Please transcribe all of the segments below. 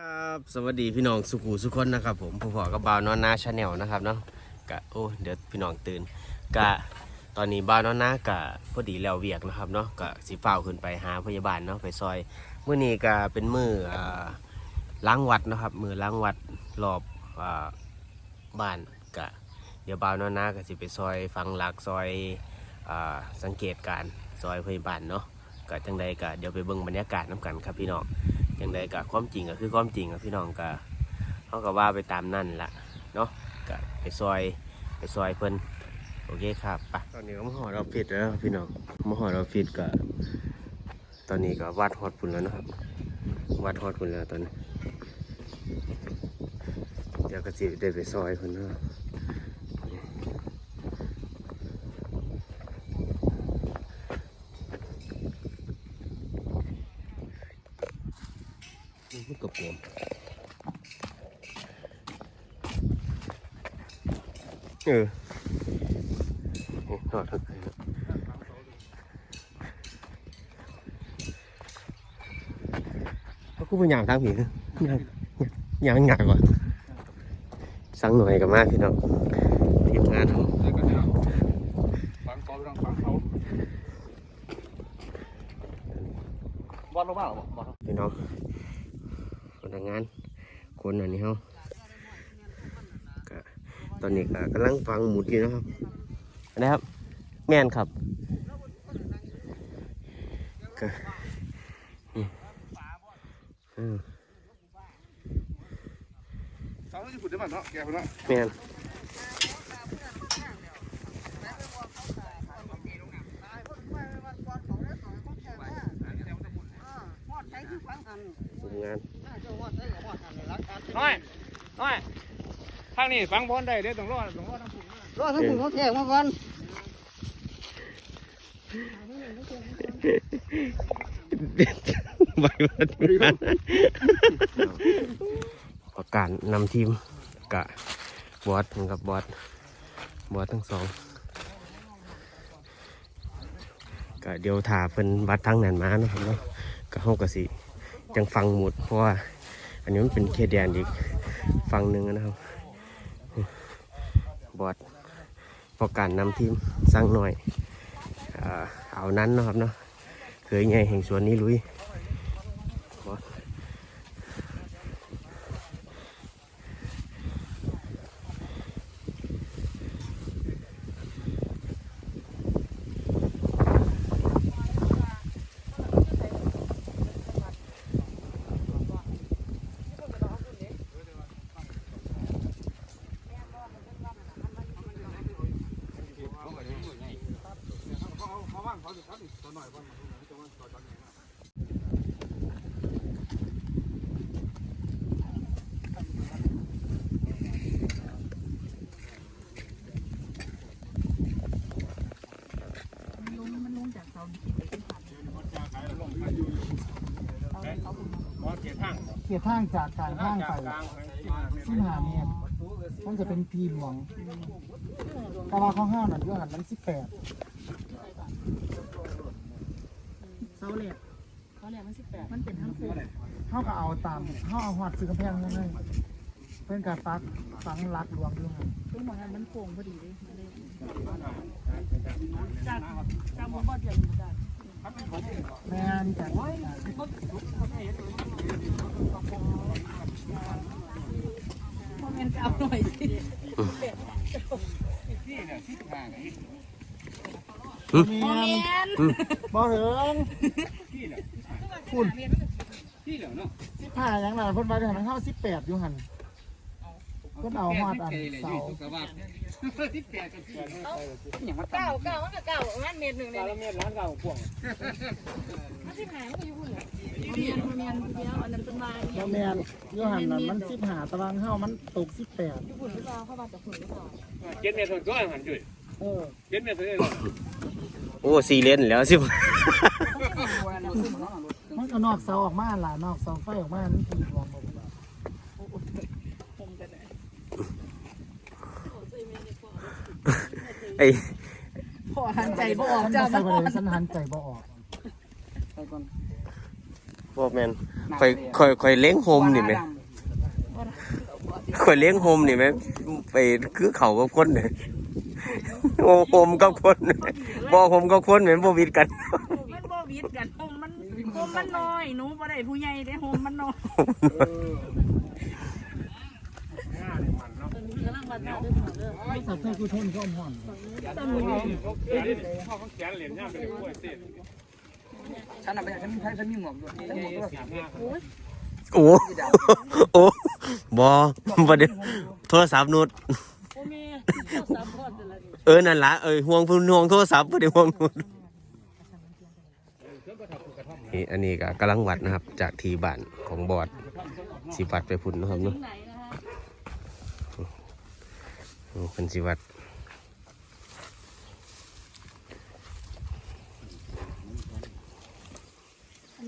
ครับสวัสดีพี่น้องสุขูสุขคนนะครับผมผู้พอกับบ่าวนอนนาชาแนลนะครับเนาะกะโอ้เดี๋ยวพี่น้องตื่นกะตอนนี้บ่าวนอนนากะพอดีแล้วเวียกนะครับเนาะกะสิฝ้าวขึ้นไปหาพยาบาลเนาะไปซอยเมื้อนี้กะเป็นมืออ่าล้างวัดนะครับ มือล้างวัดรอบอ่าบ้านกะ เดี๋ยวบ่าวนอนนากะสิไปซอยฟังหลักซอยอ่าสังเกตการณ์ซอยพยาบาลเนาะกะจังใดกะเดี๋ยวไปเบิ่งบรรยากาศน้กันครับพี่น้อง อย่างใดก็ความจริงก็คือความจริงอะพี่น้องก็เขาก็ว่าไปตามนั่นละเนาะก็ไปซอยไปซอยเพิ่นโอเคครับไปตอนนี้ก็มาหอดออฟฟิศแล้วพี่น้องมาหอดออฟฟิศก็ตอนนี้ก็วัดฮอดพุ่นแล้วนะครับวัดฮอดพุ่นแล้วตอนนี้เดี๋ยวก็สิได้ไปซอยเพิ่นเนาะ มันก็ปวมเออนี่ทอดทั้งคืนแล้วเขาก็เป็ นอย่างทางผีนะอย่างอย่างอย่างกว่าสั่งหน่อยกับมากพี่น้องทีมงานเขาแล้วก็เนี่ยฟังเขาทางฟังเขาบอลหรือเปล่าบอลพี่น้องพนักงานคนอันนี้เขาก็ตอนนี้ก็กำลังฟังหมุดอยู่นะครับอันนี้ครับ แม่นครับก็นี่อืมสาวญี่ปุ่นได้ป่ะเนาะแกคน เนาะแม่นทีมงานน้อยน้อยทางนี้ฟังบอลได้เดี๋ยวต้องรอต้องรอทางผมรอทั้งคุณเขาแทงมาก่อนใบมาทีมงานประกาศนำทีมกะบอสกับบอสบอสทั้งสองก็เดี๋ยวถาเป็นวัดทางนั้นมานะครับเนาะก็เฮาก็สิ ยังฟังหมด เพราะว่าอันนี้มันเป็นเคแดนอีกฟังหนึ่งนะครับ บอดพอการนำทีมสร้างหน่อย เอานั้นนะครับเนาะเคยไงแห่งสวนนี้ลุยบอส เขาว่างเขาจะคัดอีกตัวหน่อยบอลจะว่าต่อจากไหน เขียทางจากกลางทางไปสิบห้าเมตรมันจะเป็นพีหลวงตารางข้างห้าน่ะเรื่องหันมันสิบแปดเสาเหล็กเขาเหล็กมันสิบแปดมันเป็นทั้งคู่เท่ากับเอาตามเท่าเอาหอดซื้อกำแพงยังไงเป็นการปักฝังหลักหลวงอยู่หันตรงหมดนั้นมันโป่งพอดีเลยมันเลยจากจากหมุนบอดเดียวมันได้ แม่นจากพอแมนจะเอาหน่อยสิที่เนี่ยที่ทางไหนแม่นบ่เถิงที่เนี่ยคุณที่เนี่ยเนาะสิบห้าอย่างนั้นเพิ่นว่าจะหันเข้าสิบแปดอยู่หัน เพิ่นเอาหอดอันเสากระบะที่แปดกับที่อย่าเก้ามันก็เก้าประมาณเมตรหนึ่งเลยละเมียร้านเก่าพวงมันสิบหามันก็อยู่หุ่นเลยเมียนเมียนเดียวอันนั้นเป็นมาบ่แม่นอยู่หันนั่นมันสิบหาตารางเข้ามันตกสิบแปดอยู่หุ่นหรือเปล่าเข้ามาจากหุ่นหรือเปล่าเจ็ดเมตรก็หันจุ้ยเออเจ็ดเมตรเลยโอ้สี่เลนแล้วสิมันก็นอกเสาออกมาหลายนอกเสาไฟออกมามันพีหลวงหมด ผมกันเลย ไอ้พอหันใจบ่ออกฉันจ้าบ่มาใส่ก่บ่อนได้ฉันหันใจบ่ออกพวกแมนคอยคอยคอยเล้งโฮมนี่ไหมเข่อยเลี้ยงโฮมนี่แม่ไปคือเขากับคนเนี่ยโอ้โฮมกับคนบ่โฮมกับคนแม่นบ่วิดกันมันบ่วิดกันโฮมมันโฮมมันน้อยหนูบ่ได้ผู้ใหญ่เด้โฮมมันน้อย ไม่สับเท่าคือทนก็อมห่อนเขาเขาแขนเหรียญย่าเป็นกล้วยเส้นฉันน่ะไปฉันฉันฉันมีหมวกด้วยฉันหมวกด้วยโอ้โอ้บ่บ่ได้โทรศัพท์นุดเออ นั่นละเอ้ยห่วงพิ่นห่วงโทรศัพท์บ่ได้ห่วงนุดนี่อันนี้ก็กำลังวัดนะครับ จากทีบ้านของบอดสิวัดไปพุ่นนะครับเนาะ ไหนนะคะ โอ้ เป็นสิวัดอัน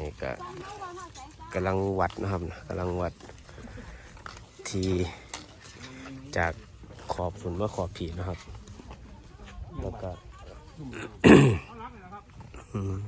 นี้ก็กำลังวัดนะครับกำลังวัดที่จากขอบฝุ่นมาขอบผีนะครับ แล้วก็ อืม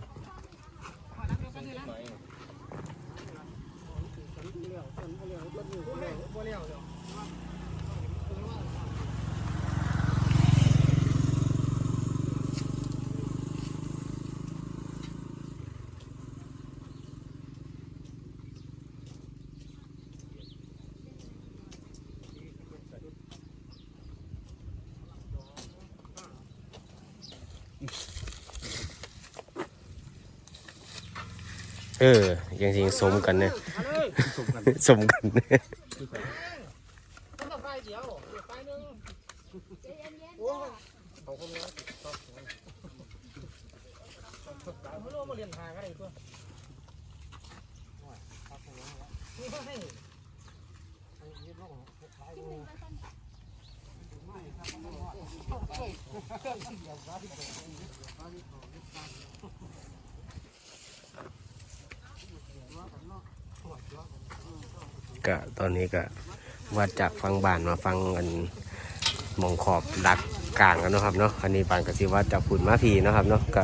เออยังจริงสมกันเนี่ยสมกันเนี่ย ก็ตอนนี้ก็วัดจากฟังบานมาฟังกันมองขอบดักกลางกันนะครับเนาะอันนี้ปานกสิวัดจากฝุ่นมาพีนะครับเนาะก็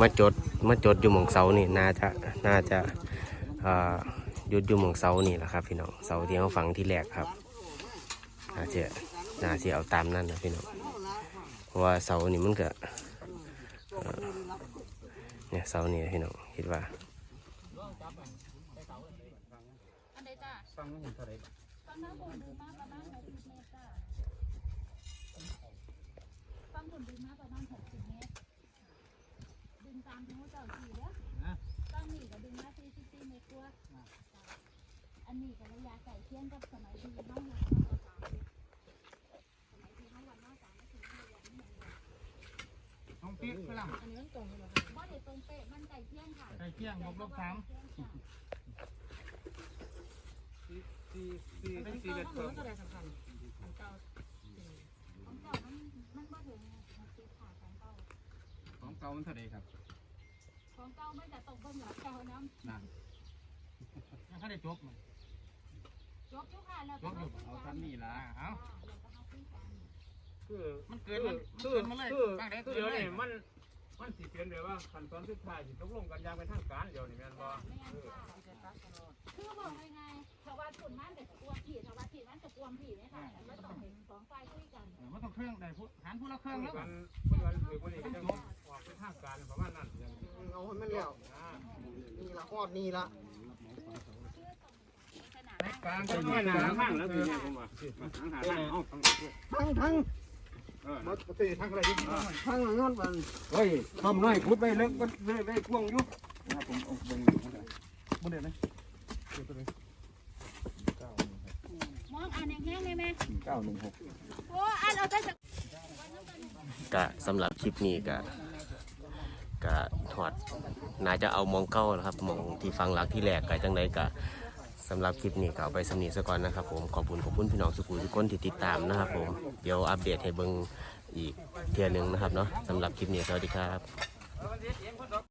มาจดมาจดอยู่มองเสานี่น่าจะน่าจะหยุดอยู่มองเสานี่แหละครับ พี่น้องเสาที่เขาฝังที่แรกครับน่าจะน่าจะเอาตามนั่นนะพี่น้องเพราะว่าเสานี่มันก็เอ่อเนี่ยเสานี่พี่น้องคิดว่า อันใดจ้า ฟัง ไม่เห็นเท่าไหร่ฟังน้ำบนดูมาประมาณ60เมตรจ้าฟังบนดูมาประมาณ60เมตรดึงตามที่เขาเจ้าสี่เด้อฟังนี่ก็ดึงมา44เมตรกว่าอันนี้ก็ระยะไก่เคียงกับสมัยที่เฮาหาเนาะสามสมัยที่เฮาวันเนาะสามนาทีเฮาระยะนี้มันน้องปิ๊กฝรั่งอันนี้มันตรงอยู่บ่บ่ได้ตรงเป๊ะมันไก่เคียงค่ะไก่เคี่ยงบวกลบสาม สี่สี่สี่เด็ดเพิ่มของเจ้ามันมันบ่ถึง60ค่ะของเจ้าของเก่ามันเท่าไหร่ครับของเก่ามันจะตกเบิ่งหลักเก่าน้ำนั่นยังไม่ได้จบมันจบอยู่ค่ะแล้วจบอยู่เอาซ้ำนี่ละเอ้าคือมันเกิดมันคือเกิดมาเลยคือตั้งแต่คือเกิดเดี๋ยวเลยนี้มันมันสิเป็นแบบว่าขั้นตอนสุดท้ายสิตกลงกันอย่างเป็นทางการเดี๋ยวนี้แม่นบ่ คือบอกยังไงชาวบ้านคนนั้นแต่กวมผีชาวบ้านผีนั้นจะกวมผีเนี่ยค่ะแล้วต้องเห็นสองฝ่ายคุยกันเออมันต้องเครื่องได้ผู้หันผู้ละเครื่องแล้วกันเพื่อนคือวันนี้ก็จะออกเป็นทางการประมาณนั้นอย่างนี้เอาให้มันแล้วอ่านี่ละฮอดนี่ละกลางก็ไม่นานข้างแล้วทีนี้ผมว่าทางหาทางเอาทางทั้งทั้งเออมาตีทั้งอะไรที่ทั้งงอนมันเฮ้ยทำน้อยพุดไปเลิกมันเลยไปพ่วงอยู่นะครับผมเอาเบิ่งอยู่นะครับบ่ได้ไหมมอง อ่านแห้งๆเลยไหมเก้าหนึ่งหกโอ้อ่านเอาแต่กะสำหรับคลิปนี้กะกะถอดน่าจะเอามองเก้านะครับมองที่ฟังหลักที่แรกกะจังไดกะสำหรับคลิปนี้ก็เอาไปสำนีซะก่อนนะครับ ผมขอบคุณขอบคุณพี่น้องสุขุมทุกคนที่ติดตามนะครับ ผมเดี๋ยวอัปเดตให้เบิงอีกเทียหนึงนะครับเนาะสำหรับคลิปนี้สวัสดีครับ